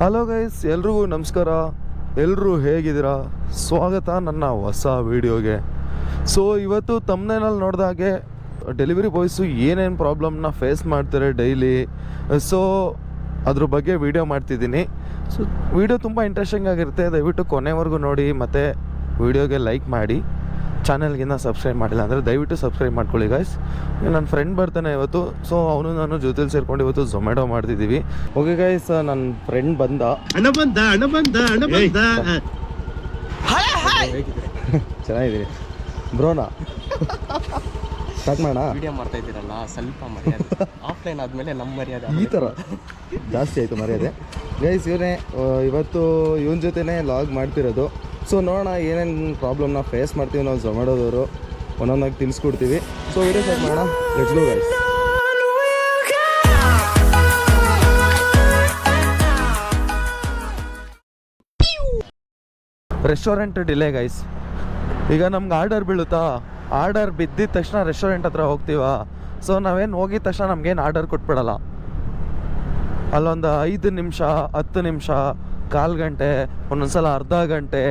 Hello guys ಎಲ್ರಿಗೂ ನಮಸ್ಕಾರ. ಎಲ್ಲರೂ ಹೇಗಿದ್ದೀರಾ? ಸ್ವಾಗತ ನನ್ನ ಹೊಸ ವೀಡಿಯೋಗೆ. ಸೊ ಇವತ್ತು ತಮ್ಮನೇನಲ್ಲಿ ನೋಡಿದಾಗೆ ಡೆಲಿವರಿ ಬಾಯ್ಸು ಏನೇನು ಪ್ರಾಬ್ಲಮ್ನ ಫೇಸ್ ಮಾಡ್ತಾರೆ ಡೈಲಿ ಸೊ ಅದ್ರ ಬಗ್ಗೆ ವೀಡಿಯೋ ಮಾಡ್ತಿದ್ದೀನಿ. ಸೊ ವೀಡಿಯೋ ತುಂಬ ಇಂಟ್ರೆಸ್ಟಿಂಗ್ ಆಗಿರುತ್ತೆ. ದಯವಿಟ್ಟು ಕೊನೆವರೆಗೂ ನೋಡಿ, ಮತ್ತು ವೀಡಿಯೋಗೆ ಲೈಕ್ ಮಾಡಿ. ಚಾನಲ್ಗಿನ್ನ ಸಬ್ಸ್ಕ್ರೈಬ್ ಮಾಡಿಲ್ಲ ಅಂದರೆ ದಯವಿಟ್ಟು ಸಬ್ಸ್ಕ್ರೈಬ್ ಮಾಡ್ಕೊಳ್ಳಿ ಗಾಯ್ಸ್ ನನ್ನ ಫ್ರೆಂಡ್ ಬರ್ತಾನೆ ಇವತ್ತು ಸೊ ಅವನು ನಾನು ಜೊತೆಲಿ ಸೇರ್ಕೊಂಡು ಇವತ್ತು ಝೊಮ್ಯಾಟೊ ಮಾಡ್ತಿದ್ದೀವಿ. ಓಕೆ ಗೈಸ್ ನನ್ನ ಫ್ರೆಂಡ್ ಬಂದ. ಚೆನ್ನಾಗಿದ್ದೀನಿ ಬ್ರೋನಾ? ಸ್ಟಾರ್ಟ್ ಮಾಡೋಣ? ವಿಡಿಯೋ ಮಾಡ್ತಾ ಇದ್ದೀರಲ್ಲ ಸ್ವಲ್ಪ ಮರ್ಯಾದೆ. ಆಫ್ಲೈನ್ ಆದ್ಮೇಲೆ ನಮ್ಮ ಮರ್ಯಾದೆ ಈ ಥರ ಜಾಸ್ತಿ ಆಯಿತು ಮರ್ಯಾದೆ. ಗೈಸ್ ಇವನೇ ಇವತ್ತು ಇವನ ಜೊತೆನೇ ಲಾಗ್ ಮಾಡ್ತಿರೋದು. ಸೊ ನೋಡೋಣ, ಏನೇನು ಪ್ರಾಬ್ಲಮ್ನ ಫೇಸ್ ಮಾಡ್ತೀವಿ ನಾವು ಝೊಮ್ಯಾಟೋದವರು ಒಂದೊಂದಾಗಿ ತಿಳಿಸ್ಕೊಡ್ತೀವಿ. ಸೊ ವಿಡಿಯೋ ಸ್ಟಾರ್ಟ್ ಮಾಡೋಣ. Go guys restaurant delay guys ಈಗ ನಮ್ಗೆ ಆರ್ಡರ್ ಬೀಳುತ್ತಾ? ಆರ್ಡರ್ ಬಿದ್ದಿದ ತಕ್ಷಣ ರೆಸ್ಟೋರೆಂಟ್ ಹತ್ರ ಹೋಗ್ತೀವ? ಸೊ ನಾವೇನು ಹೋಗಿದ ತಕ್ಷಣ ನಮ್ಗೇನು ಆರ್ಡರ್ ಕೊಟ್ಬಿಡಲ್ಲ. ಅಲ್ಲೊಂದು ಐದು ನಿಮಿಷ, ಹತ್ತು ನಿಮಿಷ ಕಾಲು ಗಂಟೆ, ಒಂದೊಂದ್ಸಲ ಅರ್ಧ ಗಂಟೆ.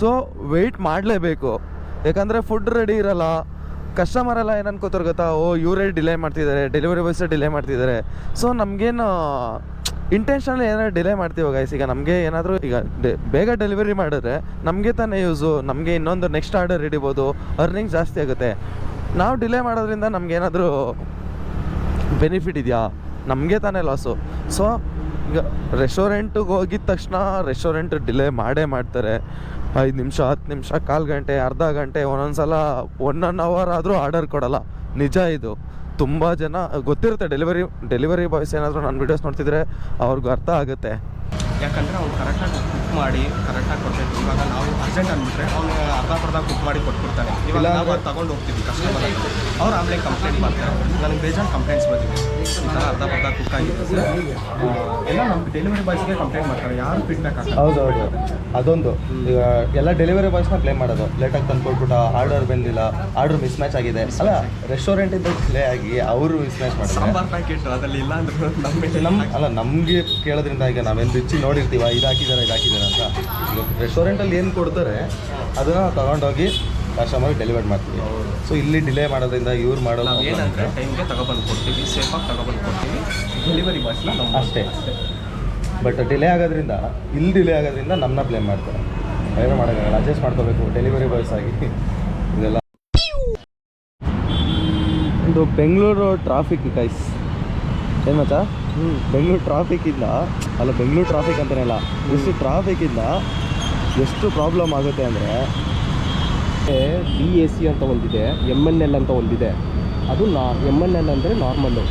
ಸೊ ವೆಯ್ಟ್ ಮಾಡಲೇಬೇಕು. ಯಾಕಂದರೆ ಫುಡ್ ರೆಡಿ ಇರಲ್ಲ. ಕಸ್ಟಮರ್ ಎಲ್ಲ ಏನು ಅನ್ಕೋತಾರೆ ಗೊತ್ತಾ? ಓ, ಇವರೇ ಡಿಲೇ ಮಾಡ್ತಿದ್ದಾರೆ ಡೆಲಿವರಿ ಬಾಯ್ಸೇ ಡಿಲೇ ಮಾಡ್ತಿದ್ದಾರೆ. ಸೊ ನಮಗೇನು ಇಂಟೆನ್ಷನಲ್ ಏನಾದ್ರು ಡಿಲೇ ಮಾಡ್ತೀವಿ ಗೈಸ್ ಈಗ ನಮಗೆ ಏನಾದರೂ ಈಗ ಬೇಗ ಡೆಲಿವರಿ ಮಾಡಿದ್ರೆ ನಮಗೆ ತಾನೇ ಯೂಸು ನಮಗೆ ಇನ್ನೊಂದು ನೆಕ್ಸ್ಟ್ ಆರ್ಡರ್ ಹಿಡಿಬೋದು ಅರ್ನಿಂಗ್ ಜಾಸ್ತಿ ಆಗುತ್ತೆ. ನಾವು ಡಿಲೇ ಮಾಡೋದ್ರಿಂದ ನಮಗೇನಾದರೂ ಬೆನಿಫಿಟ್ ಇದೆಯಾ? ನಮಗೆ ತಾನೇ ಲಾಸು ಸೊ ಈಗ ರೆಸ್ಟೋರೆಂಟಿಗೆ ಹೋಗಿದ ತಕ್ಷಣ ರೆಸ್ಟೋರೆಂಟ್ ಡಿಲೇ ಮಾಡೇ ಮಾಡ್ತಾರೆ. ಐದು ನಿಮಿಷ, ಹತ್ತು ನಿಮಿಷ, ಕಾಲು ಗಂಟೆ, ಅರ್ಧ ಗಂಟೆ ಒಂದೊಂದು ಸಲ ಒನ್ ಒನ್ ಅವರ್ ಆದರೂ ಆರ್ಡರ್ ಕೊಡಲ್ಲ. ನಿಜ ಇದು. ತುಂಬ ಜನ, ಗೊತ್ತಿರುತ್ತೆ ಡೆಲಿವರಿ ಡೆಲಿವರಿ ಬಾಯ್ಸ್ ಏನಾದರೂ ನನ್ನ ವೀಡಿಯೋಸ್ ನೋಡ್ತಿದ್ರೆ ಅವ್ರಿಗೂ ಅರ್ಥ ಆಗುತ್ತೆ. ಯಾಕಂದ್ರೆ ಅವ್ನು ಕರೆಕ್ಟಾಗಿ ಕುಕ್ ಮಾಡಿ ಕರೆಕ್ಟಾಗಿ ಕೊಡ್ಬೇಕು. ಇವಾಗ ನಾವು ಅರ್ಜೆಂಟ್ ಅಂದ್ಬಿಟ್ರೆ ಅವ್ನು ಅರ್ಧ ಕುಕ್ ಮಾಡಿ ಕೊಟ್ಬಿಡ್ತಾನೆ ಇವಾಗ ನಾವು ಅದು ತಗೊಂಡು ಹೋಗ್ತೀವಿ ಕಸ್ಟಮರ್ ಅವ್ರು ಆಮೇಲೆ ಕಂಪ್ಲೇಂಟ್ ಮಾಡ್ತಾರೆ. ನನಗೆ ಬೇಜಾರು ಕಂಪ್ಲೇಂಟ್ಸ್ ಬಂದಿದೆ. ಈ ಥರ ಅರ್ಧ ಪರ್ಧ ಕುಕ್ ಆಗಿದೆ ಎಲ್ಲ ನಮ್ಮ ಡೆಲಿವರಿ ಬಾಯ್ಸ್ಗೆ ಕಂಪ್ಲೇಂಟ್ ಮಾಡ್ತಾರೆ. ಯಾರು ಫೀಡ್ಬ್ಯಾಕ್ ಹೌದು ಹೌದು. ಅದೊಂದು. ಈಗ ಎಲ್ಲ ಡೆಲಿವರಿ ಬಾಯ್ಸ್ನ ಬ್ಲೇಮ್ ಮಾಡೋದು. ಲೇಟಾಗಿ ತಂದು ಕೊಟ್ಬಿಟ್ಟು ಆರ್ಡರ್ ಬಂದಿಲ್ಲ ಆರ್ಡರ್ ಮಿಸ್ ಮ್ಯಾಚ್ ಆಗಿದೆ. ಅಲ್ಲ ರೆಸ್ಟೋರೆಂಟಿಂದ ಪ್ಲೇ ಆಗಿ ಅವರು ಮಿಸ್ ಮ್ಯಾಚ್ ಮಾಡ್ತಾರೆ ಸಾಂಬಾರ್ ಪ್ಯಾಕೆಟ್ ಅದರಲ್ಲಿ ಇಲ್ಲ ಅಂದ್ರೆ ನಮ್ಮ ಅಲ್ಲ ನಮಗೆ ಕೇಳೋದ್ರಿಂದ ಈಗ ನಾವೇನು ರುಚಿ ನೋಡಿರ್ತೀವ ಇದು ಹಾಕಿದಾರ ಇದು ಹಾಕಿದಾರ ಅಂತ ರೆಸ್ಟೋರೆಂಟಲ್ಲಿ ಏನು ಕೊಡ್ತಾರೆ ಅದನ್ನ ತಗೊಂಡೋಗಿ ಕಸ್ಟಮರ್ಗೆ ಡೆಲಿವರ್ ಮಾಡ್ತೀವಿ. ಸೊ ಇಲ್ಲಿ ಡಿಲೇ ಮಾಡೋದ್ರಿಂದ ಇವ್ರು ಮಾಡೋದು ಏನಂದ್ರೆ ಟೈಮ್ಗೆ ತಗೊಬಂದು ಕೊಡ್ತೀವಿ ಸೇಫಾಗಿ ತಗೊಬಂದು ಕೊಡ್ತೀವಿ. ಡೆಲಿವರಿ ಅಷ್ಟೇ. ಬಟ್ ಡಿಲೇ ಆಗೋದ್ರಿಂದ ಇಲ್ಲಿ ಡಿಲೇ ಆಗೋದ್ರಿಂದ ನಮ್ಮನ್ನ ಬ್ಲೇಮ್ ಮಾಡ್ತಾರೆ. ಏನು ಮಾಡೋಕ್ಕಾಗಲ್ಲ ಅಡ್ಜಸ್ಟ್ ಮಾಡ್ಕೋಬೇಕು ಡೆಲಿವರಿ ಬಾಯ್ಸ್ ಆಗಿ. ಇದೆಲ್ಲ. ಇದು ಬೆಂಗಳೂರು ಟ್ರಾಫಿಕ್ ಗೈಸ್ ಏನು ಮಚ್ಚ? ಬೆಂಗಳೂರು ಟ್ರಾಫಿಕ್ಕಿಂದ ಅಲ್ಲ ಬೆಂಗಳೂರು ಟ್ರಾಫಿಕ್ ಅಂತಲೇ ಅಲ್ಲ ಎಷ್ಟು ಟ್ರಾಫಿಕ್ಕಿಂದ ಎಷ್ಟು ಪ್ರಾಬ್ಲಮ್ ಆಗುತ್ತೆ ಅಂದರೆ ಬಿ ಎ ಸಿ ಅಂತ ಒಂದಿದೆ ಎಂ ಎನ್ ಎಲ್ ಅಂತ ಒಂದಿದೆ. ಅದು ನಾ ಎಂ ಎನ್ ಎಲ್ ಅಂದರೆ ನಾರ್ಮಲ್ಲು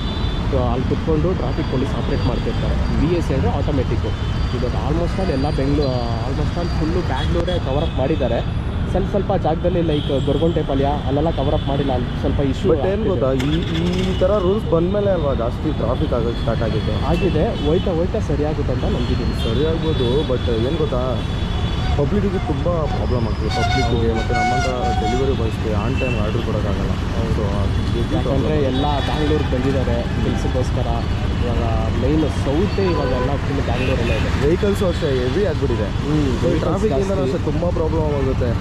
ಅಲ್ಲಿ ಕುತ್ಕೊಂಡು ಟ್ರಾಫಿಕ್ ಪೊಲೀಸ್ ಆಪ್ರೇಟ್ ಮಾಡ್ತಿರ್ತಾರೆ ಬಿ ಎಸ್ ಸಿ ಅಂದರೆ ಆಟೋಮೆಟಿಕ್ಕು ಇವಾಗ ಆಲ್ಮೋಸ್ಟ್ ಆಲ್ ಎಲ್ಲ ಬೆಂಗಳೂರು ಆಲ್ಮೋಸ್ಟ್ ಆಲ್ ಫುಲ್ಲು ಬ್ಯಾಂಗ್ಳೂರೇ ಕವರ್ ಅಪ್ ಮಾಡಿದ್ದಾರೆ. ಸ್ವಲ್ಪ ಸ್ವಲ್ಪ ಜಾಗದಲ್ಲಿ ಲೈಕ್ ಗೊರಗುಂಟೆ ಪಲ್ಯ ಅಲ್ಲೆಲ್ಲ ಕವರ್ ಅಪ್ ಮಾಡಿಲ್ಲ ಅಲ್ಲಿ ಸ್ವಲ್ಪ ಇಶ್ಯೂ ಬಟ್ ಏನು ಗೊತ್ತಾ? ಈ ಈ ಥರ ರೂಲ್ಸ್ ಬಂದಮೇಲೆ ಅಲ್ವಾ ಜಾಸ್ತಿ ಟ್ರಾಫಿಕ್ ಆಗೋದು ಸ್ಟಾರ್ಟ್ ಆಗಿದೆ ಆಗಿದೆ. ಹೋಯ್ತಾ ಹೋಯ್ತಾ ಸರಿಯಾಗುತ್ತೆ ಅಂತ ನಂಬಿದ್ದೀನಿ. ಸರಿಯಾಗ್ಬೋದು ಬಟ್ ಏನು ಗೊತ್ತಾ? ಪಬ್ಲಿಕ್ಕಿಗೆ ತುಂಬ ಪ್ರಾಬ್ಲಮ್ ಆಗ್ತದೆ. ಪಬ್ಲಿಕ್ಕಿಗೆ ಮತ್ತು ನಮ್ಮಂಥ ಡೆಲಿವರಿ ಬಾಯ್ಸ್ಗೆ ಆನ್ ಟೈಮ್ ಆರ್ಡರ್ ಕೊಡೋಕ್ಕಾಗಲ್ಲ. ಅವರು ಯಾಕಂದರೆ ಎಲ್ಲ ಬ್ಯಾಂಗ್ಳೂರಿಗೆ ಬಂದಿದ್ದಾರೆ ಕೆಲಸಕ್ಕೋಸ್ಕರ ಇವಾಗ ಮೈನ್ ಸೌತೆ ಇವಾಗ ಎಲ್ಲ ಫುಲ್ ಬ್ಯಾಂಗ್ಳೂರಲ್ಲೇ ಇದೆ. ವೆಹಿಕಲ್ಸು ಅಷ್ಟೇ ಹೆವಿ ಆಗಿಬಿಟ್ಟಿದೆ. ಟ್ರಾಫಿಕಿಂದ ಅಷ್ಟೇ ತುಂಬ ಪ್ರಾಬ್ಲಮ್ ಆಗುತ್ತೆ.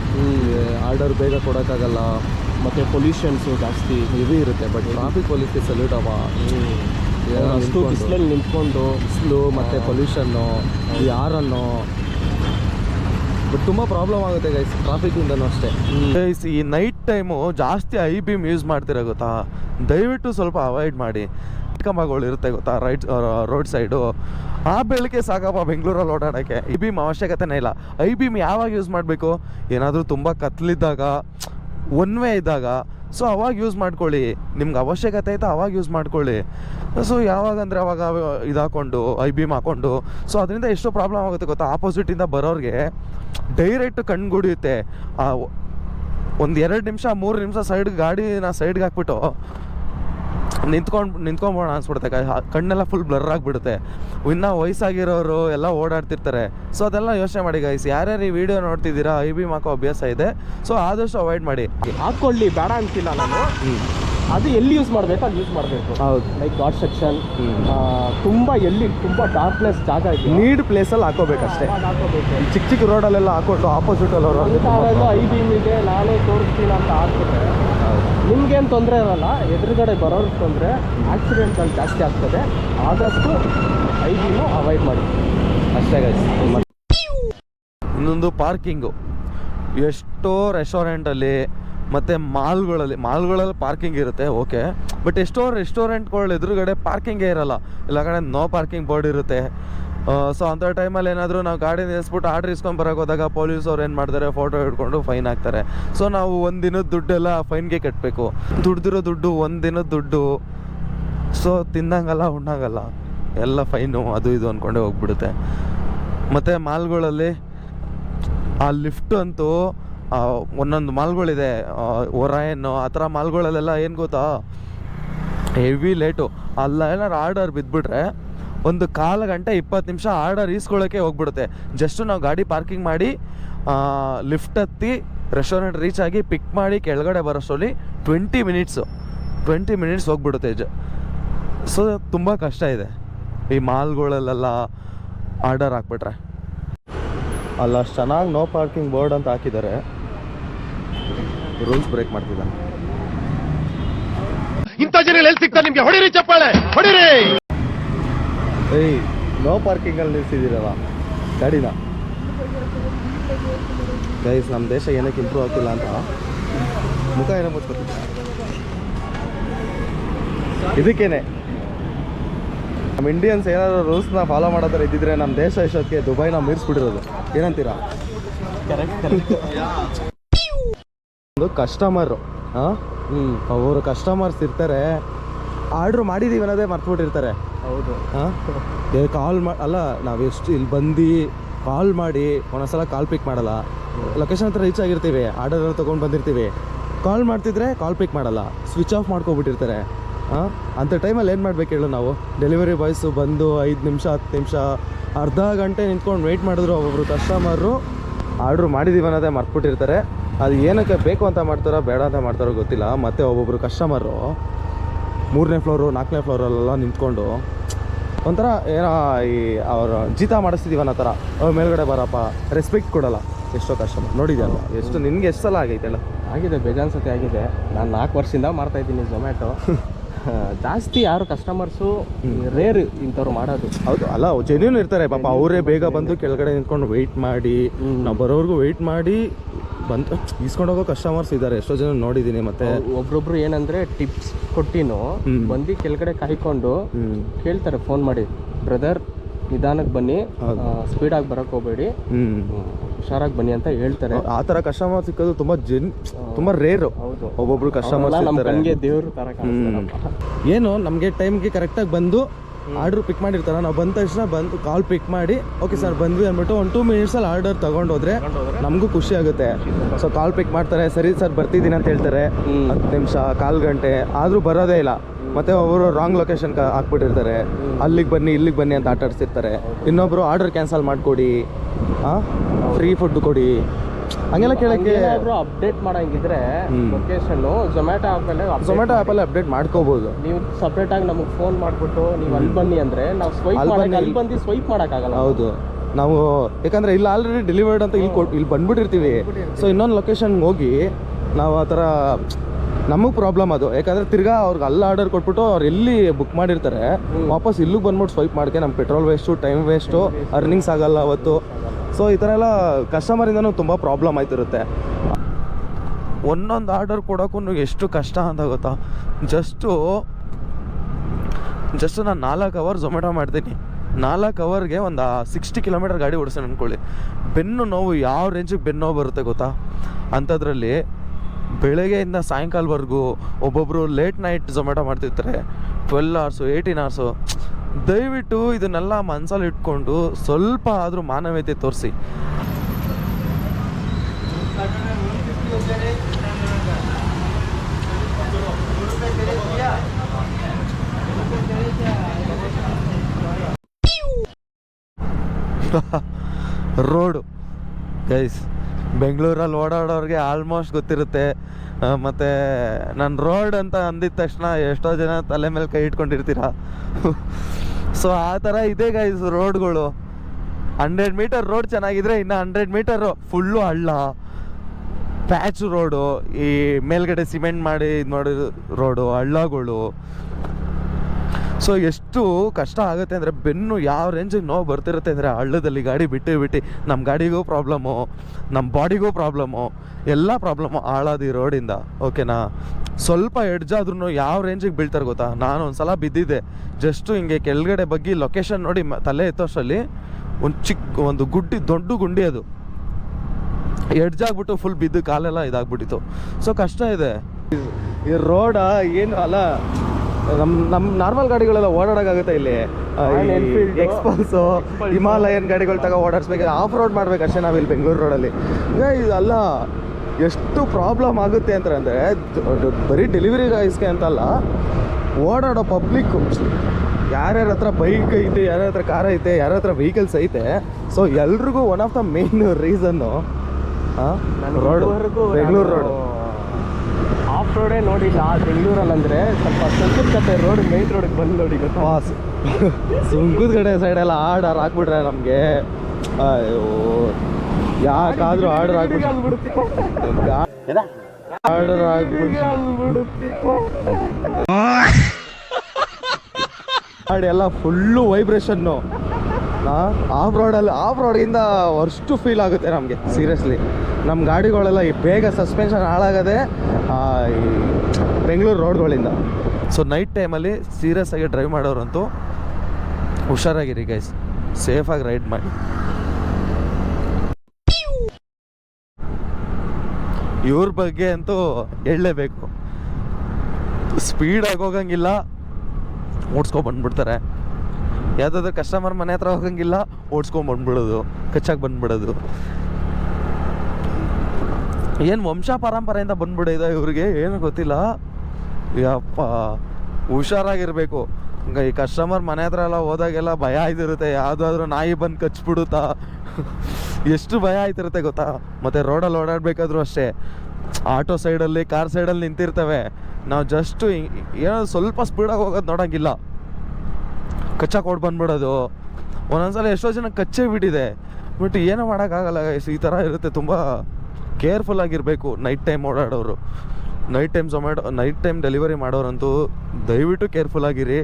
ಆರ್ಡರ್ ಬೇಗ ಕೊಡೋಕ್ಕಾಗಲ್ಲ. ಮತ್ತು ಪೊಲ್ಯೂಷನ್ಸು ಜಾಸ್ತಿ. ಹೆವಿ ಇರುತ್ತೆ ಬಟ್ ಟ್ರಾಫಿಕ್ ಪೊಲೀಸ್ಗೆ ಸಲ್ಯೂಟ್ ಅವ. ಅಷ್ಟು ಬಿಸಿಲಲ್ಲಿ ನಿಂತ್ಕೊಂಡು. ಬಿಸಿಲು ಮತ್ತು ಪೊಲ್ಯೂಷನ್ನು ಯಾರನ್ನು ಬಟ್ ತುಂಬ ಪ್ರಾಬ್ಲಮ್ ಆಗುತ್ತೆ ಗೈಸ್ ಟ್ರಾಫಿಕಿಂದನೂ ಅಷ್ಟೇ. ಗೈಸ್ ಈ ನೈಟ್ ಟೈಮು ಜಾಸ್ತಿ ಐ ಬಿಮ್ ಯೂಸ್ ಮಾಡ್ತಿರೋ ಗೊತ್ತಾ? ದಯವಿಟ್ಟು ಸ್ವಲ್ಪ ಅವಾಯ್ಡ್ ಮಾಡಿ. ಕಂಬಗಳು ಇರುತ್ತೆ ಗೊತ್ತಾ? Right road side. ಆ ಬೆಳಗ್ಗೆ ಸಾಕಪ್ಪ ಬೆಂಗಳೂರಲ್ಲಿ ಓಡಾಡೋಕ್ಕೆ ಐ ಬಿಮ್ ಅವಶ್ಯಕತೆನೇ ಇಲ್ಲ. ಐ ಬಿಮ್ ಯಾವಾಗ ಯೂಸ್ ಮಾಡಬೇಕು? ಏನಾದರೂ ತುಂಬ ಕತ್ಲಿದ್ದಾಗ ಒನ್ ವೇ ಇದ್ದಾಗ. ಸೊ ಅವಾಗ ಯೂಸ್ ಮಾಡ್ಕೊಳ್ಳಿ. ನಿಮ್ಗೆ ಅವಶ್ಯಕತೆ ಐತೆ ಅವಾಗ ಯೂಸ್ ಮಾಡ್ಕೊಳ್ಳಿ. ಸೊ ಯಾವಾಗ ಅಂದರೆ ಅವಾಗ ಇದು ಹಾಕ್ಕೊಂಡು ಐ ಬಿಮ್ ಹಾಕ್ಕೊಂಡು ಸೊ ಅದರಿಂದ ಎಷ್ಟೋ ಪ್ರಾಬ್ಲಮ್ ಆಗುತ್ತೆ ಗೊತ್ತಾ? ಆಪೋಸಿಟಿಂದ ಬರೋರಿಗೆ ಡೈರೆಕ್ಟ್ ಕಣ್ಗುಡಿಯುತ್ತೆ ಒಂದು ಎರಡು ನಿಮಿಷ, ಮೂರು ನಿಮಿಷ ಸೈಡ್ ಗಾಡಿನ ಸೈಡ್ಗೆ ಹಾಕ್ಬಿಟ್ಟು ನಿಂತ್ಕೊಂಡು ನಿಂತ್ಕೊಂಬೋಣ ಅನ್ಸ್ಬಿಡುತ್ತೆ. ಕಣ್ಣೆಲ್ಲ ಫುಲ್ ಬ್ಲರ್ ಆಗಿಬಿಡುತ್ತೆ. ಇನ್ನು ವಯಸ್ಸಾಗಿರೋರು ಎಲ್ಲ ಓಡಾಡ್ತಿರ್ತಾರೆ. ಸೊ ಅದೆಲ್ಲ ಯೋಚನೆ ಮಾಡಿ ಗೈಸ್ ಯಾರ್ಯಾರು ಈ ವಿಡಿಯೋ ನೋಡ್ತಿದ್ದೀರಾ ಐ ಬಿ ಹಾಕೋ ಅಭ್ಯಾಸ ಇದೆ. ಸೊ ಆದಷ್ಟು ಅವಾಯ್ಡ್ ಮಾಡಿ. ಹಾಕ್ಕೊಳ್ಳಿ ಬೇಡ ಅಂತಿಲ್ಲ ನಾನು. ಅದು ಎಲ್ಲಿ ಯೂಸ್ ಮಾಡಬೇಕು ಅಲ್ಲಿ ಯೂಸ್ ಮಾಡಬೇಕು. ಹೌದು. ಲೈಕ್ ಗಾಡ್ ಸೆಕ್ಷನ್ ತುಂಬಾ ಎಲ್ಲಿ ತುಂಬ ಪ್ಲೇಸ್ ಜಾಗ ಇದೆ. ನೀಡ್ ಪ್ಲೇಸಲ್ಲಿ ಹಾಕೋಬೇಕು. ಚಿಕ್ಕ ಚಿಕ್ಕ ರೋಡಲ್ಲೆಲ್ಲ ಹಾಕೊಂಡು ಆಪೋಸಿಟ್ ಅಲ್ಲಿ ಐ ಬಿ ಇದೆ ನಾನೇ ತೋರಿಸ್ತೀನಿ ಅಂತ ಹಾಕ್ಬಿಟ್ರೆ ನಿಮ್ಗೇನು ತೊಂದರೆ ಇರಲ್ಲ, ಎದುರುಗಡೆ ಬರೋರ್ಗೆ ತೊಂದರೆ ಆಕ್ಸಿಡೆಂಟ್ಗಳು ಜಾಸ್ತಿ ಆಗ್ತದೆ. ಆದಷ್ಟು ಐ ಬೀಮು ಅವಾಯ್ಡ್ ಮಾಡಿ. ಅಷ್ಟೇ ಇನ್ನೊಂದು ಪಾರ್ಕಿಂಗು ಎಷ್ಟೋ ರೆಸ್ಟೋರೆಂಟಲ್ಲಿ ಮತ್ತು ಮಾಲ್ಗಳಲ್ಲಿ ಮಾಲ್ಗಳಲ್ಲಿ ಪಾರ್ಕಿಂಗ್ ಇರುತ್ತೆ ಓಕೆ ಬಟ್ ಎಷ್ಟೋ ರೆಸ್ಟೋರೆಂಟ್ಗಳ ಎದುರುಗಡೆ ಪಾರ್ಕಿಂಗೇ ಇರಲ್ಲ. ಇಲ್ಲ ಕಡೆ ನೋ ಪಾರ್ಕಿಂಗ್ ಬೋರ್ಡ್ ಇರುತ್ತೆ. ಸೊ ಅಂಥ ಟೈಮಲ್ಲಿ ಏನಾದರೂ ನಾವು ಗಾಡಿ ನಿಲ್ಲಿಸ್ಬಿಟ್ಟು ಆರ್ಡ್ರ್ ಇಸ್ಕೊಂಡು ಬರೋಕೆ ಹೋದಾಗ ಪೊಲೀಸ್ ಅವ್ರು ಏನು ಮಾಡ್ತಾರೆ ಫೋಟೋ ಹಿಡ್ಕೊಂಡು ಫೈನ್ ಹಾಕ್ತಾರೆ ಸೊ ನಾವು ಒಂದು ದಿನದ ದುಡ್ಡೆಲ್ಲ ಫೈನ್ಗೆ ಕಟ್ಟಬೇಕು ದುಡ್ದಿರೋ ದುಡ್ಡು ಒಂದು ದಿನದ ದುಡ್ಡು. ಸೊ ತಿನ್ನಂಗಲ್ಲ ಉಣ್ಣಂಗಲ್ಲ. ಎಲ್ಲ ಫೈನು ಅದು ಇದು ಅಂದ್ಕೊಂಡೇ ಹೋಗ್ಬಿಡುತ್ತೆ. ಮತ್ತು ಮಾಲ್ಗಳಲ್ಲಿ ಆ ಲಿಫ್ಟ್ ಅಂತೂ ಒಂದೊಂದು ಮಾಲ್ಗಳಿದೆ. ಒರಾಯನ್ನು ಆ ಥರ ಮಾಲ್ಗಳಲ್ಲೆಲ್ಲ ಏನು ಗೊತ್ತಾ? ಹೆವಿ ಲೇಟು ಅಲ್ಲ ಏನಾರು ಆರ್ಡರ್ ಬಿದ್ದುಬಿಟ್ರೆ ಒಂದು ಕಾಲು ಗಂಟೆ ಇಪ್ಪತ್ತು ನಿಮಿಷ ಆರ್ಡರ್ ಈಸ್ಕೊಳ್ಳೋಕ್ಕೆ ಹೋಗ್ಬಿಡುತ್ತೆ. ಜಸ್ಟು ನಾವು ಗಾಡಿ ಪಾರ್ಕಿಂಗ್ ಮಾಡಿ ಲಿಫ್ಟ್ ಹತ್ತಿ ರೆಸ್ಟೋರೆಂಟ್ ರೀಚ್ ಆಗಿ ಪಿಕ್ ಮಾಡಿ ಕೆಳಗಡೆ ಬರೋಷ್ಟರಲ್ಲಿ ಟ್ವೆಂಟಿ ಮಿನಿಟ್ಸು ಟ್ವೆಂಟಿ ಮಿನಿಟ್ಸ್ ಹೋಗ್ಬಿಡುತ್ತೆ. ಜ ಸೊ ತುಂಬ ಕಷ್ಟ ಇದೆ. ಈ ಮಾಲ್ಗಳಲ್ಲೆಲ್ಲ ಆರ್ಡರ್ ಹಾಕ್ಬಿಟ್ರೆ. ಅಲ್ಲ ಚೆನ್ನಾಗಿ ನೋ ಪಾರ್ಕಿಂಗ್ ಬೋರ್ಡ್ ಅಂತ ಹಾಕಿದ್ದಾರೆ. ರೂಲ್ಸ್ ಬ್ರೇಕ್ ಮಾಡ್ತಿದ್ದಾನೆ. ಇಂಥ ಜನ ಎಲ್ಲಿ ಸಿಗ್ತಾರೆ? ನಿಮಗೆ ಹೊಡಿರಿ ಚಪ್ಪಾಳೆ, ಹೊಡಿರಿ! ಏಯ್ ನೋ ಪಾರ್ಕಿಂಗಲ್ಲಿ ನಿಲ್ಸಿದ್ದೀರಲ್ಲ? ಗಾಡಿನ? ಗೈಸ್ ನಮ್ಮ ದೇಶ ಏನಕ್ಕೆ ಇಂಪ್ರೂವ್ ಆಗ್ತಿಲ್ಲ ಅಂತ? ಮುಖ ಏನೋ ಮುಚ್ಕೊತಿದ್ದೆ ಇದಕ್ಕೇನೆ. ನಮ್ಮ ಇಂಡಿಯನ್ಸ್ ಏನಾದ್ರು ರೂಲ್ಸ್ನ ಫಾಲೋ ಮಾಡೋ ಥರ ಇದ್ದಿದ್ರೆ ನಮ್ಮ ದೇಶ ಎಷ್ಟೊತ್ತಿಗೆ ದುಬೈನ ಮೀರಿಸ್ಬಿಟ್ಟಿರೋದು. ಏನಂತೀರಾ? ಒಂದು ಕಸ್ಟಮರು ಹಾಂ ಹ್ಞೂ ಅವರು ಕಸ್ಟಮರ್ಸ್ ಇರ್ತಾರೆ. ಆರ್ಡ್ರ್ ಮಾಡಿದ್ದೀವಿ ಅನ್ನೋದೇ ಮರ್ತ್ಬಿಟ್ಟಿರ್ತಾರೆ. ಹೌದು. ಹಾಂ? ಕಾಲ್ ಮಾ ಅಲ್ಲ, ನಾವು ಎಷ್ಟು ಇಲ್ಲಿ ಬಂದು ಕಾಲ್ ಮಾಡಿ, ಒಂದೊಂದ್ಸಲ ಕಾಲ್ ಪಿಕ್ ಮಾಡಲ್ಲ. ಲೊಕೇಶನ್ ಹತ್ರ ರೀಚ್ ಆಗಿರ್ತೀವಿ ಆರ್ಡರ್ ತೊಗೊಂಡು ಬಂದಿರ್ತೀವಿ. ಕಾಲ್ ಮಾಡ್ತಿದ್ರೆ ಕಾಲ್ ಪಿಕ್ ಮಾಡಲ್ಲ. ಸ್ವಿಚ್ ಆಫ್ ಮಾಡ್ಕೊಬಿಟ್ಟಿರ್ತಾರೆ. ಹಾಂ? ಅಂಥ ಟೈಮಲ್ಲಿ ಏನು ಮಾಡ್ಬೇಕು ಹೇಳು ನಾವು? ಡೆಲಿವರಿ ಬಾಯ್ಸು ಬಂದು ಐದು ನಿಮಿಷ, ಹತ್ತು ನಿಮಿಷ, ಅರ್ಧ ಗಂಟೆ ನಿಂತ್ಕೊಂಡು ವೆಯ್ಟ್ ಮಾಡಿದ್ರು ಒಬ್ಬೊಬ್ರು ಕಸ್ಟಮರು ಆರ್ಡ್ರ್ ಮಾಡಿದ್ದೀವಿ ಅನ್ನೋದೇ ಮರ್ತ್ಬಿಟ್ಟಿರ್ತಾರೆ. ಅದು ಏನಕ್ಕೆ ಬೇಕು ಅಂತ ಮಾಡ್ತಾರೋ, ಬೇಡ ಅಂತ ಮಾಡ್ತಾರೋ ಗೊತ್ತಿಲ್ಲ. ಮತ್ತು ಒಬ್ಬೊಬ್ರು ಕಸ್ಟಮರು ಮೂರನೇ ಫ್ಲೋರು ನಾಲ್ಕನೇ ಫ್ಲೋರಲ್ಲೆಲ್ಲ ನಿಂತ್ಕೊಂಡು ಒಂಥರ ಏನೋ ಈ ಅವರು ಜೀತ ಮಾಡಿಸ್ತಿದ್ದೀವಿ ಅನ್ನೋ ಥರ. ಅವ್ರ ಮೇಲ್ಗಡೆ ಬರಪ್ಪ ರೆಸ್ಪೆಕ್ಟ್ ಕೊಡಲ್ಲ. ಎಷ್ಟೋ ಕಸ್ಟಮರ್ ನೋಡಿದ್ಯಲ್ಲ ಎಷ್ಟು ನಿನಗೆ ಎಷ್ಟು ಸಲ ಆಗೈತೆ ಅಲ್ಲ ಆಗಿದೆ ಬೇಜಾನ್ ಸತಿ ಆಗಿದೆ. ನಾನು ನಾಲ್ಕು ವರ್ಷದಿಂದ ಮಾಡ್ತಾಯಿದ್ದೀನಿ ಝೊಮ್ಯಾಟೊ ಜಾಸ್ತಿ ಯಾರು ಕಸ್ಟಮರ್ಸು ರೇರ್ ಇಂಥವ್ರು ಮಾಡೋದು. ಹೌದು ಅಲ್ಲ ಜೆನ್ಯೂನ್ ಇರ್ತಾರೆ. ಪಾಪ ಅವರೇ ಬೇಗ ಬಂದು ಕೆಳಗಡೆ ನಿಂತ್ಕೊಂಡು ವೆಯ್ಟ್ ಮಾಡಿ ನಾವು ಬರೋವರೆಗೂ ವೆಯ್ಟ್ ಮಾಡಿ ಬಂದು ಇಸ್ಕೊಂಡು ಹೋಗೋ ಕಸ್ಟಮರ್ಸ್ ಇದ್ದಾರೆ ಎಷ್ಟೋ ಜನ ನೋಡಿದ್ದೀನಿ ಮತ್ತೆ ಒಬ್ರೊಬ್ರು ಏನಂದ್ರೆ ಟಿಪ್ಸ್ ಕೊಟ್ಟಿನು. ಬಂದು ಕೆಳಗಡೆ ಕಾಯ್ಕೊಂಡು ಕೇಳ್ತಾರೆ ಫೋನ್ ಮಾಡಿ. ಬ್ರದರ್ ನಿಧಾನಕ್ಕೆ ಬನ್ನಿ. ಸ್ಪೀಡ್ ಸ್ಪೀಡಾಗಿ ಬರಕ್ ಹೋಗಬೇಡಿ. ಹುಷಾರಾಗಿ ಬನ್ನಿ ಅಂತ ಹೇಳ್ತಾರೆ. ಆ ತರ ಕಸ್ಟಮರ್ ಸಿಕ್ಕೋದು ತುಂಬಾ ಜೆನ್ ತುಂಬಾ ರೇರ್ ಹೌದು. ಒಬ್ಬೊಬ್ರು ಕಸ್ಟಮರ್ ದೇವ್ರ ಏನು ನಮಗೆ ಟೈಮ್ಗೆ ಕರೆಕ್ಟಾಗಿ ಬಂದು ಆರ್ಡ್ರ್ ಪಿಕ್ ಮಾಡಿರ್ತಾರೆ. ನಾವು ಬಂದ ತಕ್ಷಣ ಬಂದು ಕಾಲ್ ಪಿಕ್ ಮಾಡಿ ಓಕೆ ಸರ್ ಬಂದ್ವಿ ಅಂದ್ಬಿಟ್ಟು ಒಂದು ಟೂ ಮಿನಿಟ್ಸಲ್ಲಿ ಆರ್ಡರ್ ತಗೊಂಡೋದ್ರೆ ನಮಗೂ ಖುಷಿ ಆಗುತ್ತೆ. ಸೊ ಕಾಲ್ ಪಿಕ್ ಮಾಡ್ತಾರೆ ಸರಿ ಸರ್ ಬರ್ತಿದ್ದೀನಿ ಅಂತ ಹೇಳ್ತಾರೆ. ಹತ್ತು ನಿಮಿಷ ಕಾಲು ಗಂಟೆ ಆದರೂ ಬರೋದೇ ಇಲ್ಲ. ಮತ್ತೆ ಒಬ್ಬರು ರಾಂಗ್ ಲೊಕೇಶನ್ ಹಾಕ್ಬಿಟ್ಟಿರ್ತಾರೆ. ಅಲ್ಲಿಗೆ ಬನ್ನಿ ಇಲ್ಲಿಗೆ ಬನ್ನಿ ಅಂತ ಆಟಾಡ್ಸಿರ್ತಾರೆ. ಇನ್ನೊಬ್ರು ಆರ್ಡರ್ ಕ್ಯಾನ್ಸಲ್ ಮಾಡಿಕೊಡಿ. ಹಾಂ ಫ್ರೀ ಫುಡ್ ಕೊಡಿ. ಹಂಗೆಲ್ಲ ಕೇಳಕ್ಕೆ ಏನಾದರೂ ಅಪ್ಡೇಟ್ ಮಾಡಂಗಿದ್ರೆ. ಲೊಕೇಶನ್ ಝೊಮ್ಯಾಟೊ ಆಪಲ್ಲಿ ಜೊಮ್ಯಾಟೊ ಆ್ಯಪಲ್ಲಿ ಅಪ್ಡೇಟ್ ಮಾಡ್ಕೋಬಹುದು ನೀವು ಸಪ್ರೇಟ್ ಆಗಿ ನಮಗೆ ಫೋನ್ ಮಾಡ್ಬಿಟ್ಟು ನೀವು ಅಲ್ಲಿ ಬನ್ನಿ ಅಂದ್ರೆ ನಾವು ಸ್ವೈಪ್ ಅಲ್ಲಿ ಮಾಡಕ್ಕೆ ಅಲ್ಲಿ ಬಂದು ಸ್ವೈಪ್ ಮಾಡೋಕ್ಕಾಗಲ್ಲ. ಹೌದು. ನಾವು ಯಾಕಂದ್ರೆ ಇಲ್ಲಿ ಆಲ್ರೆಡಿ ಡೆಲಿವರ್ಡ್ ಅಂತ ಇಲ್ಲಿ ಕೊಟ್ಟು ಇಲ್ಲಿ ಬಂದ್ಬಿಟ್ಟಿರ್ತೀವಿ. ಸೊ ಇನ್ನೊಂದು ಲೊಕೇಶನ್ಗೆ ಹೋಗಿ ನಾವು ಆ ಥರ ನಮಗೆ ಪ್ರಾಬ್ಲಮ್ ಅದು. ಯಾಕಂದ್ರೆ ತಿರ್ಗಾ ಅವ್ರಿಗೆ ಅಲ್ಲಿ ಆರ್ಡರ್ ಕೊಟ್ಬಿಟ್ಟು ಅವ್ರು ಎಲ್ಲಿ ಬುಕ್ ಮಾಡಿರ್ತಾರೆ ವಾಪಸ್ ಇಲ್ಲಿಗೆ ಬಂದ್ಬಿಟ್ಟು ಸ್ವೈಪ್ ಮಾಡ್ಕೆ ನಮ್ಮ petrol waste time waste earnings ಆಗಲ್ಲ ಅವತ್ತು. ಸೊ ಈ ಥರ ಎಲ್ಲ ಕಸ್ಟಮರಿಂದನೂ ತುಂಬ ಪ್ರಾಬ್ಲಮ್ ಆಯ್ತಿರುತ್ತೆ. ಒಂದೊಂದು ಆರ್ಡರ್ ಕೊಡೋಕ್ಕೂ ಎಷ್ಟು ಕಷ್ಟ ಅಂತ ಗೊತ್ತಾ? ಜಸ್ಟು ಜಸ್ಟ್ ನಾನು ನಾಲ್ಕು ಅವರ್ ಝೊಮ್ಯಾಟೊ ಮಾಡ್ತೀನಿ. ನಾಲ್ಕು ಅವರ್ಗೆ ಒಂದು ಸಿಕ್ಸ್ಟಿ ಕಿಲೋಮೀಟರ್ ಗಾಡಿ ಓಡಿಸೋಣ ಅಂದ್ಕೊಳ್ಳಿ ಬೆನ್ನು ನೋವು ಯಾವ ರೇಂಜಿಗೆ ಬೆನ್ನು ನೋವು ಬರುತ್ತೆ ಗೊತ್ತಾ? ಅಂಥದ್ರಲ್ಲಿ ಬೆಳಗ್ಗೆಯಿಂದ ಸಾಯಂಕಾಲವರೆಗೂ ಒಬ್ಬೊಬ್ಬರು ಲೇಟ್ ನೈಟ್ ಝೊಮ್ಯಾಟೊ ಮಾಡ್ತಿರ್ತಾರೆ. ಟ್ವೆಲ್ ಅವರ್ಸು ಏಯ್ಟೀನ್ ಅವರ್ಸು ದಯವಿಟ್ಟು ಇದನ್ನೆಲ್ಲ ಮನಸಲ್ಲಿ ಇಟ್ಕೊಂಡು ಸ್ವಲ್ಪ ಆದರೂ ಮಾನವೀಯತೆ ತೋರಿಸಿ. ರೋಡು ಗೈಸ್ ಬೆಂಗಳೂರಲ್ಲಿ ಓಡಾಡೋರಿಗೆ ಆಲ್ಮೋಸ್ಟ್ ಗೊತ್ತಿರುತ್ತೆ. ಮತ್ತು ನಾನು ರೋಡ್ ಅಂತ ಅಂದಿದ ತಕ್ಷಣ ಎಷ್ಟೋ ಜನ ತಲೆ ಮೇಲೆ ಕೈ ಇಟ್ಕೊಂಡಿರ್ತೀರ? ಸೊ ಆ ಥರ ಇದೆ ಗೈಸ್ ರೋಡ್ಗಳು ಹಂಡ್ರೆಡ್ ಮೀಟರ್ ರೋಡ್ ಚೆನ್ನಾಗಿದ್ರೆ ಇನ್ನು ಹಂಡ್ರೆಡ್ ಮೀಟರು ಫುಲ್ಲು ಹಳ್ಳ. ಪ್ಯಾಚ್ ರೋಡು ಈ ಮೇಲ್ಗಡೆ ಸಿಮೆಂಟ್ ಮಾಡಿ ಇದು ಮಾಡಿರೋ ರೋಡು ಹಳ್ಳಗಳು. ಸೊ ಎಷ್ಟು ಕಷ್ಟ ಆಗುತ್ತೆ ಅಂದರೆ ಬೆನ್ನು ಯಾವ ರೇಂಜಿಗೆ ನೋವು ಬರ್ತಿರುತ್ತೆ ಅಂದರೆ ಹಳ್ಳದಲ್ಲಿ ಗಾಡಿ ಬಿಟ್ಟು ಬಿಟ್ಟು ನಮ್ಮ ಗಾಡಿಗೂ ಪ್ರಾಬ್ಲಮ್ಮು ನಮ್ಮ ಬಾಡಿಗೂ ಪ್ರಾಬ್ಲಮ್ಮು ಎಲ್ಲ ಪ್ರಾಬ್ಲಮ್ಮು ಆಳಾದಿ ರೋಡಿಂದ ಓಕೆನಾ ಸ್ವಲ್ಪ ಎಡ್ಜಾದ್ರೂ ಯಾವ ರೇಂಜಿಗೆ ಬೀಳ್ತಾರೆ ಗೊತ್ತಾ? ನಾನು ಒಂದು ಸಲ ಬಿದ್ದಿದ್ದೆ ಜಸ್ಟು ಹಿಂಗೆ ಕೆಳಗಡೆ ಬಗ್ಗಿ ಲೊಕೇಶನ್ ನೋಡಿ ತಲೆ ಎತ್ತೋಷ್ಟರಲ್ಲಿ ಒಂದು ಚಿಕ್ಕ ಒಂದು ಗುಡ್ಡಿ, ದೊಡ್ಡ ಗುಂಡಿ ಅದು. ಎಡ್ಜಾಗ್ಬಿಟ್ಟು ಫುಲ್ ಬಿದ್ದು ಕಾಲೆಲ್ಲ ಇದಾಗ್ಬಿಟ್ಟಿತ್ತು. ಸೊ ಕಷ್ಟ ಇದೆ. ಈ ರೋಡ ಏನು ಅಲ್ಲ? ನಮ್ಮ ನಮ್ಮ ನಾರ್ಮಲ್ ಗಾಡಿಗಳೆಲ್ಲ ಓಡಾಡೋಕ್ಕಾಗುತ್ತೆ ಇಲ್ಲಿ. ಎಕ್ಸ್ಪಲ್ಸು ಹಿಮಾಲಯನ್ ಗಾಡಿಗಳು ತಗೋ ಓಡಾಡಿಸ್ಬೇಕು ಆಫ್ ರೋಡ್ ಮಾಡ್ಬೇಕು ಅಷ್ಟೇ ನಾವಿಲ್ಲಿ ಬೆಂಗಳೂರು ರೋಡಲ್ಲಿ ಇದಲ್ಲ ಎಷ್ಟು ಪ್ರಾಬ್ಲಮ್ ಆಗುತ್ತೆ ಅಂತ ಅಂದರೆ ಬರೀ ಡೆಲಿವರಿ ಗಾಯ್ಸ್ಗೆ ಅಂತಲ್ಲ ಓಡಾಡೋ ಪಬ್ಲಿಕ್ಕು ಯಾರ್ಯಾರ ಹತ್ರ ಬೈಕ್ ಐತೆ ಯಾರ್ಯಾರ ಹತ್ರ ಕಾರ್ ಐತೆ ಯಾರ ಹತ್ರ ವೆಹಿಕಲ್ಸ್ ಐತೆ ಸೊ ಎಲ್ರಿಗೂ one of the main reason road Bengaluru road off ರೋಡೇ ನೋಡಿಲ್ಲ ಬೆಂಗಳೂರಲ್ಲಿ ಅಂದರೆ ಸ್ವಲ್ಪ ಸುಂಕದ ಕತೆ ರೋಡ್ ಮೈನ್ ರೋಡಿಗೆ ಬಂದು ನೋಡಿ ಗೊತ್ತಾ? ಸುಂಕದ ಕಡೆ ಸೈಡೆಲ್ಲ ಆರ್ಡರ್ ಹಾಕ್ಬಿಟ್ರೆ ನಮಗೆ. ಅಯ್ಯೋ ಯಾಕಾದರೂ ಆರ್ಡರ್ ಹಾಕ್ಬಿಟ್ಟು ಆರ್ಡರ್ ಹಾಕ್ಬಿಟ್ಟು ಗಾಡಿ ಎಲ್ಲ ಫುಲ್ಲು ವೈಬ್ರೇಷನ್ನು ಆಫ್ ರೋಡಲ್ಲಿ ಆಫ್ ರೋಡಿಂದ ಅಷ್ಟು ಫೀಲ್ ಆಗುತ್ತೆ ನಮಗೆ ಸೀರಿಯಸ್ಲಿ ನಮ್ಮ ಗಾಡಿಗಳೆಲ್ಲ ಈ ಬೇಗ ಸಸ್ಪೆನ್ಷನ್ ಹಾಳಾಗದೆ ಬೆಂಗಳೂರು ರೋಡ್ಗಳಿಂದ. ಸೊ ನೈಟ್ ಟೈಮಲ್ಲಿ ಸೀರಿಯಸ್ ಆಗಿ ಡ್ರೈವ್ ಮಾಡೋರಂತೂ ಹುಷಾರಾಗಿರಿ ಗೈಸ್ ಸೇಫಾಗಿ ರೈಡ್ ಮಾಡಿ. ಇವ್ರ ಬಗ್ಗೆ ಅಂತೂ ಹೇಳಲೇಬೇಕು. ಸ್ಪೀಡಾಗಿ ಹೋಗಂಗಿಲ್ಲ. ಓಡಿಸ್ಕೊಂಡು ಬಂದ್ಬಿಡ್ತಾರೆ. ಯಾವುದಾದ್ರು ಕಸ್ಟಮರ್ ಮನೆ ಹತ್ರ ಹೋಗಂಗಿಲ್ಲ ಓಡಿಸ್ಕೊಂಬಂದ್ಬಿಡೋದು ಕಚ್ಚಾಗಿ ಬಂದ್ಬಿಡೋದು. ಏನು ವಂಶ ಪರಂಪರೆಯಿಂದ ಬಂದ್ಬಿಡಿದ ಇವ್ರಿಗೆ? ಏನು ಗೊತ್ತಿಲ್ಲ. ಯಪ್ಪ, ಹುಷಾರಾಗಿರ್ಬೇಕು. ಈ ಕಸ್ಟಮರ್ ಮನೆ ಹತ್ರ ಎಲ್ಲ ಹೋದಾಗೆಲ್ಲ ಭಯ ಆಯ್ತಿರುತ್ತೆ ಯಾವುದಾದ್ರೂ ನಾಯಿ ಬಂದು ಕಚ್ಬಿಡುತ್ತಾ? ಎಷ್ಟು ಭಯ ಆಯ್ತಿರುತ್ತೆ ಗೊತ್ತಾ? ಮತ್ತು ರೋಡಲ್ಲಿ ಓಡಾಡಬೇಕಾದ್ರೂ ಅಷ್ಟೇ. ಆಟೋ ಸೈಡಲ್ಲಿ ಕಾರ್ ಸೈಡಲ್ಲಿ ನಿಂತಿರ್ತವೆ. ನಾವು ಜಸ್ಟು ಏನೋ ಸ್ವಲ್ಪ ಸ್ಪೀಡಾಗಿ ಹೋಗೋದು ನೋಡೋಂಗಿಲ್ಲ. ಕಚ್ಚಾಕ್ ಕೊಡ್ ಬಂದ್ಬಿಡೋದು. ಒಂದೊಂದ್ಸಲ ಎಷ್ಟೋ ಜನ ಕಚ್ಚೇ ಬಿಟ್ಟಿದೆ. ಬಟ್ ಏನೂ ಮಾಡೋಕ್ಕಾಗಲ್ಲ. ಈ ಥರ ಇರುತ್ತೆ ತುಂಬ. ಕೇರ್ಫುಲ್ ಆಗಿರಬೇಕು night time ಓಡಾಡೋರು. Night time Zomato night time delivery ಮಾಡೋರಂತೂ ದಯವಿಟ್ಟು ಕೇರ್ಫುಲ್ ಆಗಿರಿ.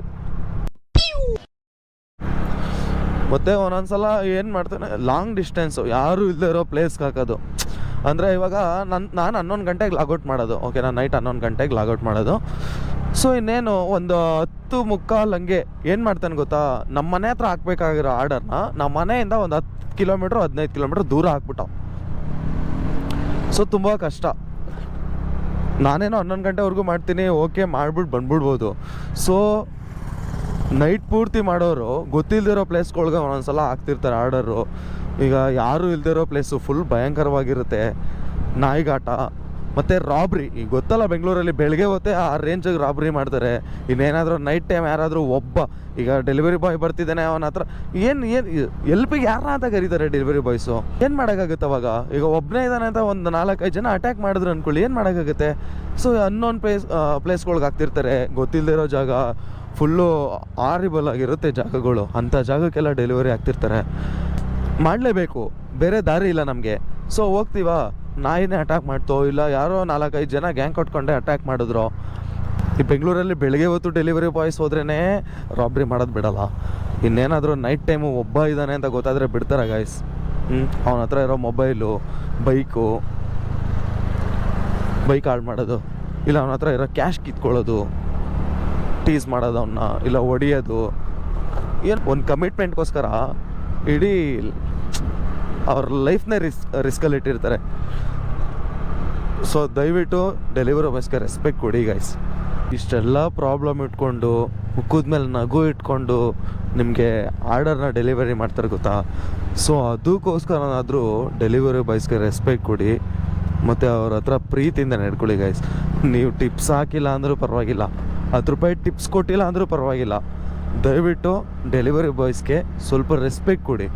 ಮತ್ತೆ ಒಂದೊಂದ್ಸಲ ಏನು ಮಾಡ್ತಾನೆ ಲಾಂಗ್ ಡಿಸ್ಟೆನ್ಸು ಯಾರು ಇಲ್ಲದೆ ಇರೋ ಪ್ಲೇಸ್ಗೆ ಹಾಕೋದು. ಅಂದರೆ ಇವಾಗ ನನ್ನ ನಾನು ಹನ್ನೊಂದು ಗಂಟೆಗೆ ಲಾಗೌಟ್ ಮಾಡೋದು. ಓಕೆ ನಾನು ನೈಟ್ ಹನ್ನೊಂದು ಗಂಟೆಗೆ ಲಾಗೌಟ್ ಮಾಡೋದು. ಸೊ ಇನ್ನೇನು ಒಂದು ಹತ್ತು ಮುಕ್ಕಾಲು ಹಂಗೆ ಏನು ಮಾಡ್ತಾನೆ ಗೊತ್ತಾ? ನಮ್ಮ ಮನೆ ಹತ್ರ ಹಾಕ್ಬೇಕಾಗಿರೋ ಆರ್ಡರ್ನ ನಮ್ಮ ಮನೆಯಿಂದ ಒಂದು ಹತ್ತು ಕಿಲೋಮೀಟ್ರ್ ಹದಿನೈದು ಕಿಲೋಮೀಟ್ರ್ ದೂರ ಹಾಕ್ಬಿಟ್ಟ ಸೊ, ತುಂಬ ಕಷ್ಟ. ನಾನೇನೋ ಹನ್ನೊಂದು ಗಂಟೆವರೆಗೂ ಮಾಡ್ತೀನಿ, ಓಕೆ ಮಾಡ್ಬಿಟ್ಟು ಬಂದ್ಬಿಡ್ಬೋದು. ಸೊ, ನೈಟ್ ಪೂರ್ತಿ ಮಾಡೋರು ಗೊತ್ತಿಲ್ಲದಿರೋ ಪ್ಲೇಸ್ಗಳ್ಗೆ ಒಂದೊಂದ್ಸಲ ಹಾಕ್ತಿರ್ತಾರೆ ಆರ್ಡರು. ಈಗ ಯಾರೂ ಇಲ್ದಿರೋ ಪ್ಲೇಸು ಫುಲ್ ಭಯಂಕರವಾಗಿರುತ್ತೆ. ನಾಯಿಗಾಟ, ಮತ್ತು ರಾಬ್ರಿ. ಈಗ ಗೊತ್ತಲ್ಲ, ಬೆಂಗಳೂರಲ್ಲಿ ಬೆಳಗ್ಗೆ ಹೊತ್ತೆ ಆ ರೇಂಜಿಗೆ ರಾಬ್ರಿ ಮಾಡ್ತಾರೆ. ಇನ್ನೇನಾದರೂ ನೈಟ್ ಟೈಮ್ ಯಾರಾದರೂ ಒಬ್ಬ ಈಗ ಡೆಲಿವರಿ ಬಾಯ್ ಬರ್ತಿದ್ದಾನೆ ಅವನ ಹತ್ರ. ಏನು ಏನು ಎಲ್ಪಿಗೆ ಯಾರನ್ನ ಕರೀತಾರೆ ಡೆಲಿವರಿ ಬಾಯ್ಸು ಏನು ಮಾಡೋಕ್ಕಾಗುತ್ತೆ ಅವಾಗ? ಈಗ ಒಬ್ಬನೇ ಇದ್ದಾನೆ ಅಂತ ಒಂದು ನಾಲ್ಕೈದು ಜನ ಅಟ್ಯಾಕ್ ಮಾಡಿದ್ರು ಅಂದ್ಕೊಳ್ಳಿ ಏನು ಮಾಡೋಕ್ಕಾಗುತ್ತೆ? ಸೊ ಅನ್ನೋನ್ ಪ್ಲೇಸ್ ಪ್ಲೇಸ್ಗಳ್ಗೆ ಹಾಕ್ತಿರ್ತಾರೆ. ಗೊತ್ತಿಲ್ಲದಿರೋ ಜಾಗ ಫುಲ್ಲು ಆರಿಬಲ್ ಆಗಿರುತ್ತೆ ಜಾಗಗಳು. ಅಂಥ ಜಾಗಕ್ಕೆಲ್ಲ ಡೆಲಿವರಿ ಆಗ್ತಿರ್ತಾರೆ ಮಾಡಲೇಬೇಕು. ಬೇರೆ ದಾರಿ ಇಲ್ಲ ನಮಗೆ. ಸೊ ಹೋಗ್ತೀವ? ನಾಯಿನೇ ಅಟ್ಯಾಕ್ ಮಾಡ್ತೋ? ಇಲ್ಲ, ಯಾರೋ ನಾಲ್ಕೈದು ಜನ ಗ್ಯಾಂಗ್ ಕೊಟ್ಕೊಂಡೆ ಅಟ್ಯಾಕ್ ಮಾಡಿದ್ರು. ಈ ಬೆಂಗಳೂರಲ್ಲಿ ಬೆಳಗ್ಗೆ ಹೊತ್ತು ಡೆಲಿವರಿ ಬಾಯ್ಸ್ ಹೋದ್ರೇ ರಾಬ್ರಿ ಮಾಡೋದು ಬಿಡಲ್ಲ. ಇನ್ನೇನಾದರೂ ನೈಟ್ ಟೈಮು ಒಬ್ಬ ಇದ್ದಾನೆ ಅಂತ ಗೊತ್ತಾದರೆ ಬಿಡ್ತಾರೆ ಗಾಯ್ಸ್ ಹ್ಞೂ ಅವನ ಹತ್ರ ಇರೋ ಮೊಬೈಲು ಬೈಕು ಬೈಕ್ ಹಾಳು ಮಾಡೋದು, ಇಲ್ಲ ಅವನ ಹತ್ರ ಇರೋ ಕ್ಯಾಶ್ ಕಿತ್ಕೊಳ್ಳೋದು ಟೀಸ್ ಮಾಡೋದು ಅವನ್ನ ಇಲ್ಲ ಹೊಡಿಯೋದು ಏನು ಒಂದು ಕಮಿಟ್ಮೆಂಟ್ಗೋಸ್ಕರ ಇಡೀ ಅವ್ರ ಲೈಫ್ನೇ ರಿಸ್ ರಿಸ್ಕಲ್ಲಿ ಇಟ್ಟಿರ್ತಾರೆ. ಸೊ ದಯವಿಟ್ಟು ಡೆಲಿವರಿ ಬಾಯ್ಸ್ಗೆ ರೆಸ್ಪೆಕ್ಟ್ ಕೊಡಿ ಗೈಸ್ ಇಷ್ಟೆಲ್ಲ ಪ್ರಾಬ್ಲಮ್ ಇಟ್ಕೊಂಡು, ಮುಖದ ಮೇಲೆ ನಗು ಇಟ್ಕೊಂಡು ನಿಮಗೆ ಆರ್ಡರ್ನ ಡೆಲಿವರಿ ಮಾಡ್ತಾರೆ ಗೊತ್ತಾ? ಸೊ ಅದಕ್ಕೋಸ್ಕರನಾದರೂ ಡೆಲಿವರಿ ಬಾಯ್ಸ್ಗೆ ರೆಸ್ಪೆಕ್ಟ್ ಕೊಡಿ. ಮತ್ತು ಅವ್ರ ಹತ್ರ ಪ್ರೀತಿಯಿಂದ ನಡ್ಕೊಳ್ಳಿ ಗೈಸ್ ನೀವು ಟಿಪ್ಸ್ ಹಾಕಿಲ್ಲ ಅಂದರೂ ಪರವಾಗಿಲ್ಲ. ಹತ್ತು ರೂಪಾಯಿ ಟಿಪ್ಸ್ ಕೊಟ್ಟಿಲ್ಲ ಅಂದರೂ ಪರವಾಗಿಲ್ಲ. ದಯವಿಟ್ಟು ಡೆಲಿವರಿ ಬಾಯ್ಸ್ಗೆ ಸ್ವಲ್ಪ ರೆಸ್ಪೆಕ್ಟ್ ಕೊಡಿ.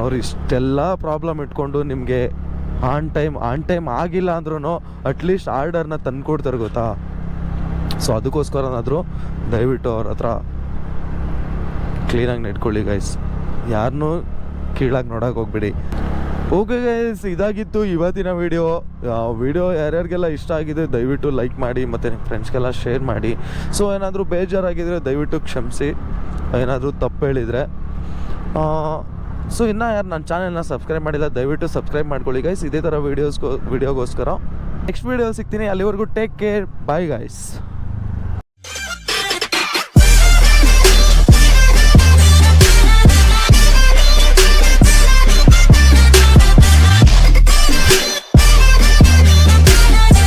ಅವ್ರು ಇಷ್ಟೆಲ್ಲ ಪ್ರಾಬ್ಲಮ್ ಇಟ್ಕೊಂಡು ನಿಮಗೆ ಆನ್ ಟೈಮ್ ಆನ್ ಟೈಮ್ ಆಗಿಲ್ಲ ಅಂದ್ರೂ ಅಟ್ಲೀಸ್ಟ್ ಆರ್ಡರ್ನ ತಂದ್ಕೊಡ್ತಾರೆ ಗೊತ್ತಾ? ಸೊ ಅದಕ್ಕೋಸ್ಕರನಾದರೂ ದಯವಿಟ್ಟು ಅವ್ರ ಹತ್ರ ಕ್ಲೀನಾಗಿ ನೆಟ್ಕೊಳ್ಳಿ ಗೈಸ್ ಯಾರನ್ನೂ ಕೀಳಾಗಿ ನೋಡೋಕೆ ಹೋಗ್ಬೇಡಿ. ಓಕೆ ಗೈಸ್ ಇದಾಗಿತ್ತು ಇವತ್ತಿನ ವಿಡಿಯೋ ವಿಡಿಯೋ ಯಾರ್ಯಾರಿಗೆಲ್ಲ ಇಷ್ಟ ಆಗಿದೆ, ದಯವಿಟ್ಟು ಲೈಕ್ ಮಾಡಿ ಮತ್ತು ನಿಮ್ಮ ಫ್ರೆಂಡ್ಸ್ಗೆಲ್ಲ ಶೇರ್ ಮಾಡಿ. ಸೊ ಏನಾದರೂ ಬೇಜಾರಾಗಿದ್ದರೆ ದಯವಿಟ್ಟು ಕ್ಷಮಿಸಿ. ಏನಾದರೂ ತಪ್ಪು ಹೇಳಿದರೆ. ಸೊ ಇನ್ನೂ ಯಾರು ನನ್ನ ಚಾನೆಲ್ನ ಸಬ್ಸ್ಕ್ರೈಬ್ ಮಾಡಿಲ್ಲ, ದಯವಿಟ್ಟು ಸಬ್ಸ್ಕ್ರೈಬ್ ಮಾಡ್ಕೊಳ್ಳಿ ಗೈಸ್ ಇದೇ ಥರ ವೀಡಿಯೋಸ್ಗೋ ವಿಡಿಯೋಗೋಸ್ಕರ ನೆಕ್ಸ್ಟ್ ವೀಡಿಯೋ ಸಿಗ್ತೀನಿ. ಅಲ್ಲಿವರೆಗೂ ಟೇಕ್ ಕೇರ್ ಬಾಯ್ ಗೈಸ್